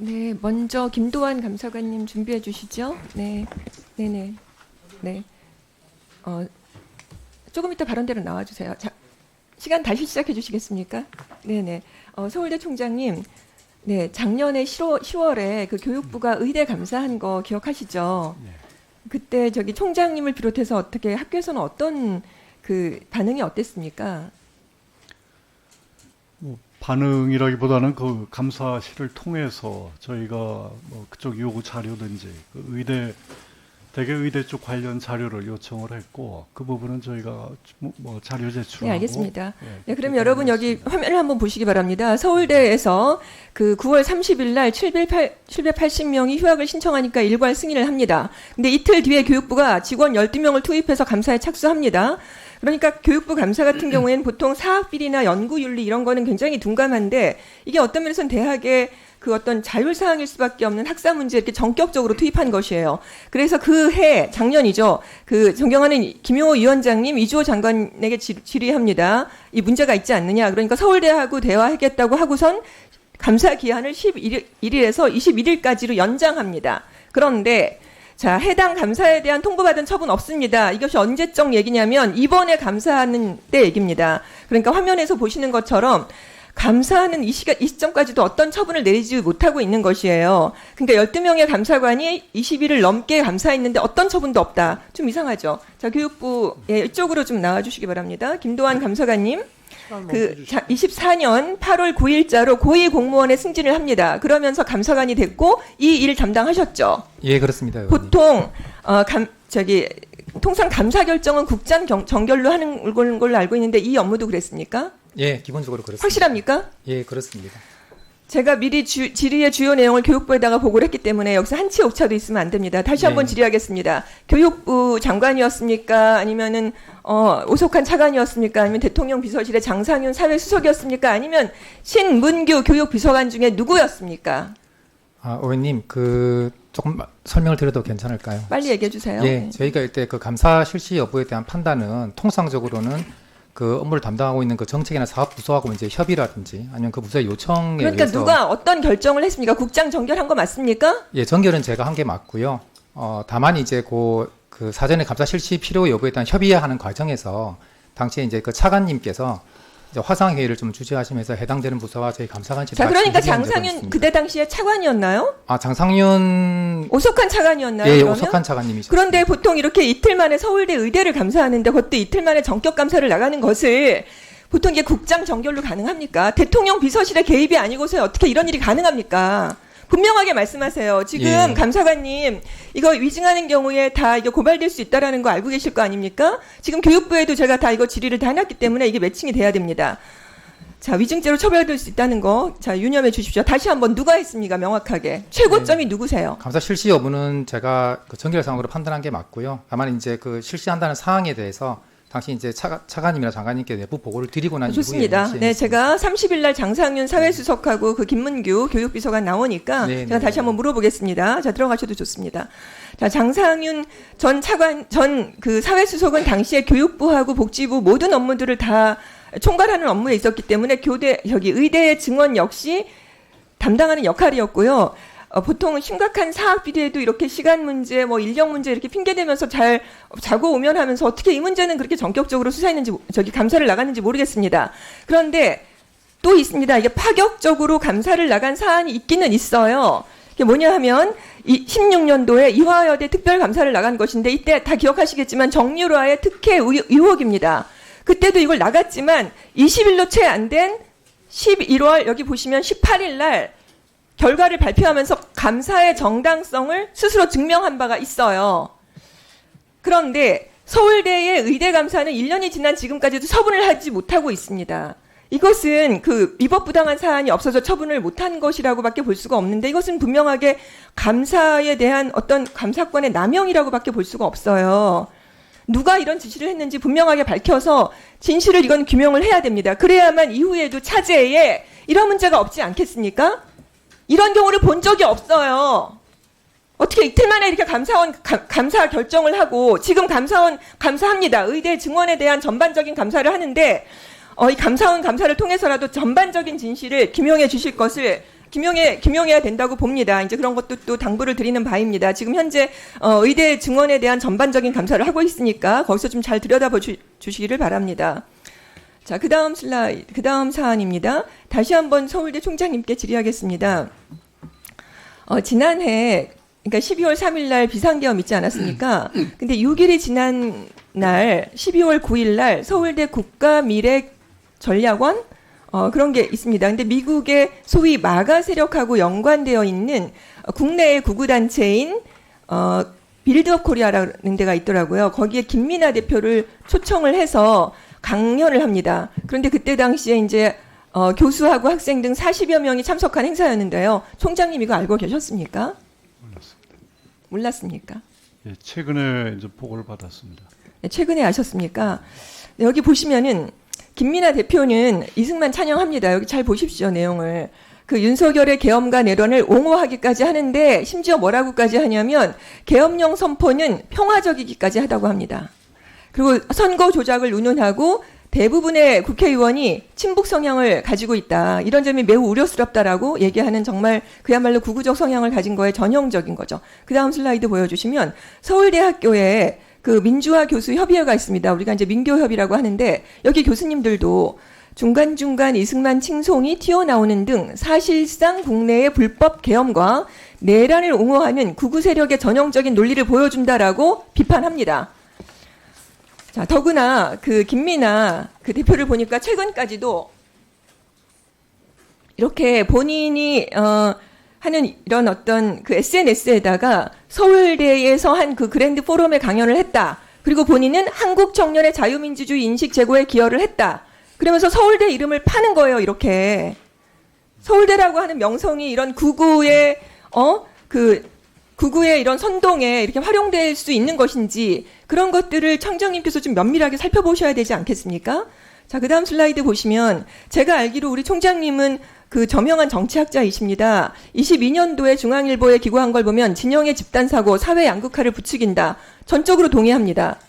네, 먼저 김도환 감사관님 준비해 주시죠. 네, 네, 네, 네. 어, 조금 이따 발언대로 나와 주세요. 자, 시간 다시 시작해 주시겠습니까? 네, 네. 어, 서울대 총장님, 네, 작년에 10월, 10월에 그 교육부가 의대 감사한 거 기억하시죠? 그때 저기 총장님을 비롯해서 어떻게 학교에서는 어떤 그 반응이 어땠습니까? 뭐 반응이라기보다는 그 감사실을 통해서 저희가 뭐 그쪽 요구 자료든지 그 의대 대개 의대 쪽 관련 자료를 요청을 했고 그 부분은 저희가 뭐- 뭐 자료 제출하고 네, 알겠습니다. 예, 네, 그럼 여러분 여기 하겠습니다. 화면을 한번 보시기 바랍니다. 서울대에서 그 9월 30일 날 708, 780명이 휴학을 신청하니까 일괄 승인을 합니다. 근데 이틀 뒤에 교육부가 직원 12명을 투입해서 감사에 착수합니다. 그러니까 교육부 감사 같은 경우에는 보통 사학비리나 연구윤리 이런 거는 굉장히 둔감한데 이게 어떤 면에서는 대학의 그 어떤 자율사항일 수밖에 없는 학사 문제 이렇게 전격적으로 투입한 것이에요. 그래서 그 해 작년이죠. 그 존경하는 김용호 위원장님 이주호 장관에게 질- 질의합니다. 이 문제가 있지 않느냐. 그러니까 서울대하고 대화하겠다고 하고선 감사 기한을 11일에서 21일까지로 연장합니다. 그런데 자, 해당 감사에 대한 통보받은 처분 없습니다. 이것이 언제적 얘기냐면 이번에 감사하는 때 얘기입니다. 그러니까 화면에서 보시는 것처럼 감사하는 이 시간, 이 시점까지도 어떤 처분을 내리지 못하고 있는 것이에요. 그러니까 12명의 감사관이 20일을 넘게 감사했는데 어떤 처분도 없다. 좀 이상하죠. 자, 교육부, 예, 이쪽으로 좀 나와주시기 바랍니다. 김도환 감사관님. 그 24년 8월 9일자로 고위 공무원에 승진을 합니다. 그러면서 감사관이 됐고 이 일 담당하셨죠. 예, 그렇습니다. 의원님. 보통 어, 감, 저기 통상 감사 결정은 국장 경- 정결로 하는 걸- 걸로 알고 있는데 이 업무도 그랬습니까? 예, 기본적으로 그렇습니다. 확실합니까? 예, 그렇습니다. 제가 미리 주, 질의의 주요 내용을 교육부에다가 보고를 했기 때문에 여기서 한치 오차도 있으면 안 됩니다. 다시 한번 네. 질의하겠습니다. 교육부 장관이었습니까? 아니면은 어, 오석한 차관이었습니까? 아니면 대통령 비서실의 장상윤 사회수석이었습니까? 아니면 신문규 교육비서관 중에 누구였습니까? 아, 의원님, 그 조금 설명을 드려도 괜찮을까요? 빨리 얘기해 주세요. 예, 네. 저희가 이때 그 감사 실시 여부에 대한 판단은 통상적으로는 그 업무를 담당하고 있는 그 정책이나 사업 부서하고 이제 협의라든지 아니면 그 부서의 요청에 그러니까 의해서 누가 어떤 결정을 했습니까? 국장 정결한 거 맞습니까? 예, 전결은 제가 한 게 맞고요. 어, 다만 이제 그, 그 사전에 감사 실시 필요 여부에 대한 협의하는 과정에서 당시에 이제 그 차관님께서 화상 회의를 좀 주재하시면서 해당되는 부서와 저희 감사관실 자, 그러니까 장상윤 그때 당시에 차관이었나요? 아 장상윤 오석한 차관이었나요? 예, 그러면? 오석한 차관님이셨습니다. 그런데 보통 이렇게 이틀 만에 서울대 의대를 감사하는데 그것도 이틀 만에 전격 감사를 나가는 것을 보통 이게 국장 정결로 가능합니까? 대통령 비서실의 개입이 아니고서 어떻게 이런 일이 가능합니까? 분명하게 말씀하세요. 지금 예. 감사관님 이거 위증하는 경우에 다 이거 고발될 수 있다라는 거 알고 계실 거 아닙니까? 지금 교육부에도 제가 다 이거 질의를 다 해놨기 때문에 이게 매칭이 돼야 됩니다. 자 위증죄로 처벌될 수 있다는 거 자 유념해 주십시오. 다시 한번 누가 했습니까? 명확하게 최고점이 누구세요? 감사 실시 여부는 제가 그 정결 상황으로 판단한 게 맞고요. 다만 이제 그 실시한다는 사항에 대해서 당시 이제 차, 차관님이나 장관님께 내부 보고를 드리고 난 좋습니다. 이후에 네, 제가 30일 날 장상윤 사회수석하고 그 김문규 교육비서관 나오니까 네, 제가 네. 다시 한번 물어보겠습니다. 자, 들어가셔도 좋습니다. 자, 장상윤 전 차관, 전 그 사회수석은 당시에 교육부하고 복지부 모든 업무들을 다 총괄하는 업무에 있었기 때문에 교대, 여기 의대 증원 역시 담당하는 역할이었고요. 어, 보통 심각한 사학 비리에도 이렇게 시간 문제, 뭐 인력 문제 이렇게 핑계 대면서 잘 자고 오면 하면서 어떻게 이 문제는 그렇게 전격적으로 수사했는지 모- 저기 감사를 나갔는지 모르겠습니다. 그런데 또 있습니다. 이게 파격적으로 감사를 나간 사안이 있기는 있어요. 이게 뭐냐 하면 이 16년도에 이화여대 특별 감사를 나간 것인데 이때 다 기억하시겠지만 정유라의 특혜 의- 의혹입니다. 그때도 이걸 나갔지만 20일로 채 안 된 11월 여기 보시면 18일 날 결과를 발표하면서 감사의 정당성을 스스로 증명한 바가 있어요. 그런데 서울대의 의대 감사는 1년이 지난 지금까지도 처분을 하지 못하고 있습니다. 이것은 그 위법 부당한 사안이 없어서 처분을 못한 것이라고밖에 볼 수가 없는데 이것은 분명하게 감사에 대한 어떤 감사권의 남용이라고밖에 볼 수가 없어요. 누가 이런 지시를 했는지 분명하게 밝혀서 진실을 이건 규명을 해야 됩니다. 그래야만 이후에도 차제에 이런 문제가 없지 않겠습니까? 이런 경우를 본 적이 없어요. 어떻게 이틀 만에 이렇게 감사원 가- 감사 결정을 하고 지금 감사원 감사합니다. 의대 증원에 대한 전반적인 감사를 하는데 어, 이 감사원 감사를 통해서라도 전반적인 진실을 규명해 주실 것을 김용해 김용해야 된다고 봅니다. 이제 그런 것도 또 당부를 드리는 바입니다. 지금 현재 어, 의대 증원에 대한 전반적인 감사를 하고 있으니까 거기서 좀 잘 들여다보 주, 주시기를 바랍니다. 자, 그 다음 슬라이드, 그 다음 사안입니다. 다시 한번 서울대 총장님께 질의하겠습니다. 어, 지난해, 그러니까 12월 3일 날 비상계엄 있지 않았습니까? 근데 6일이 지난 날, 12월 9일 날 서울대 국가미래전략원 어, 그런 게 있습니다. 근데 미국의 소위 마가 세력하고 연관되어 있는 어, 국내의 구구단체인 어, 빌드업 코리아라는 데가 있더라고요. 거기에 김민아 대표를 초청을 해서 강연을 합니다. 그런데 그때 당시에 이제 어, 교수하고 학생 등 40여 명이 참석한 행사였는데요. 총장님 이거 알고 계셨습니까? 몰랐습니다. 몰랐습니까? 예, 최근에 이제 보고를 받았습니다. 네, 최근에 아셨습니까? 네, 여기 보시면은 김민아 대표는 이승만 찬양합니다. 여기 잘 보십시오 내용을. 그 윤석열의 계엄과 내란을 옹호하기까지 하는데 심지어 뭐라고까지 하냐면 계엄령 선포는 평화적이기까지 하다고 합니다. 그리고 선거 조작을 운운하고 대부분의 국회의원이 친북 성향을 가지고 있다. 이런 점이 매우 우려스럽다라고 얘기하는 정말 그야말로 구구적 성향을 가진 거에 전형적인 거죠. 그 다음 슬라이드 보여주시면 서울대학교에 그 민주화 교수 협의회가 있습니다. 우리가 이제 민교협이라고 하는데 여기 교수님들도 중간중간 이승만 칭송이 튀어나오는 등 사실상 국내의 불법 계엄과 내란을 옹호하는 구구 세력의 전형적인 논리를 보여준다라고 비판합니다. 자, 더구나 그 김민아 그 대표를 보니까 최근까지도 이렇게 본인이 어 하는 이런 어떤 그 SNS에다가 서울대에서 한 그 그랜드 포럼에 강연을 했다. 그리고 본인은 한국 청년의 자유민주주의 인식 제고에 기여를 했다. 그러면서 서울대 이름을 파는 거예요, 이렇게. 서울대라고 하는 명성이 이런 구구의 어 그 구구의 이런 선동에 이렇게 활용될 수 있는 것인지 그런 것들을 청장님께서 좀 면밀하게 살펴보셔야 되지 않겠습니까? 자, 그 다음 슬라이드 보시면 제가 알기로 우리 총장님은 그 저명한 정치학자이십니다. 22년도에 중앙일보에 기고한 걸 보면 진영의 집단사고, 사회 양극화를 부추긴다. 전적으로 동의합니다.